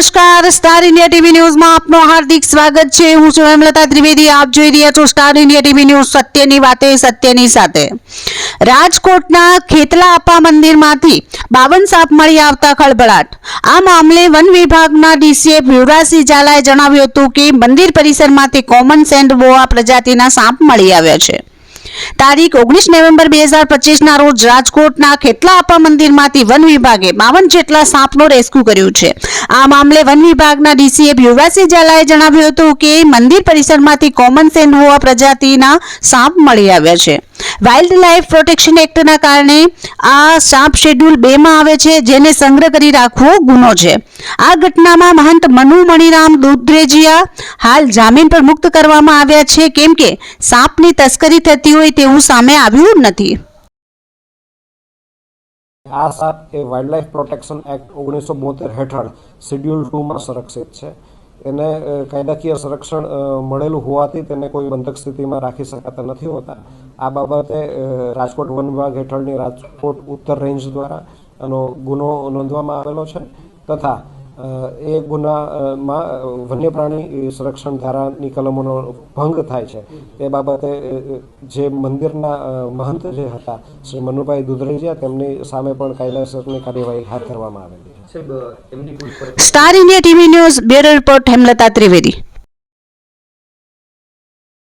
નમસ્કાર. Star India TV ન્યૂઝમાં આપનું હાર્દિક સ્વાગત છે. હું છું હેમલતા ત્રિવેદી. આપ જોઈ રહ્યા છો સ્ટાર ઇન્ડિયા ટીવી ન્યૂઝ સત્યની વાતે, સત્યની સાથે. રાજકોટના ખેતલા આપા મંદિરમાંથી બાવન સાપ મળી આવતા ખળભળાટ. આ મામલે વન વિભાગના ડીસીએ યુવરાજસિંહ ઝાલાએ જણાવ્યું હતું કે મંદિર પરિસરમાંથી કોમન સેન્ડ બોઆ પ્રજાતિના સાપ મળી આવ્યા છે. તારીખ ઓગણીસ નવેમ્બર બે હજાર પચીસના રોજ રાજકોટના ખેતલા આપા મંદિરમાંથી વન વિભાગે બાવન જેટલા સાપનો રેસ્ક્યુ કર્યું છે. આ મામલે વન વિભાગના ડીસીએફ યુવરાજસિંહ ઝાલાએ જણાવ્યું હતું કે મંદિર પરિસરમાંથી કોમન સેન હોવા પ્રજાતિના સાપ મળી આવ્યા છે. વાઇલ્ડ લાઇફ પ્રોટેક્શન એક્ટના કારણે આ સાપ શેડ્યુલ બે માં આવે છે, જેને સંગ્રહ કરી રાખવો ગુનો છે. આ ઘટનામાં મહંત મનુ મણિરામ દુધરેજિયા હાલ જામીન પર મુક્ત કરવામાં આવ્યા છે. કેમ કે સાપની તસ્કરી થતી હોય તેવું સામે આવ્યું નથી. આ સાપ એ વાઇલ્ડલાઇફ પ્રોટેક્શન એક્ટ ઓગણીસો બોતેર હેઠળ શેડ્યુલ ટુમાં સંરક્ષિત છે. એને કાયદાકીય સંરક્ષણ મળેલું હોવાથી તેને કોઈ બંધક સ્થિતિમાં રાખી શકાતા નથી હોતા. આ બાબતે રાજકોટ વન વિભાગ હેઠળની રાજકોટ ઉત્તર રેન્જ દ્વારા આનો ગુનો નોંધવામાં આવેલો છે તથા એ ગુનામાં વન્ય પ્રાણી સંરક્ષણ ધારાની કલમોનો ભંગ થાય છે. તે બાબતે જે મંદિરના મહંત જે હતા શ્રી મનુભાઈ દુધરેજિયા તેમની સામે પણ કાયદેસરની કાર્યવાહી હાથ ધરવામાં આવેલી છે. સાહેબ એમની કોઈ પર star India TV news bureau report Hemlata Trivedi.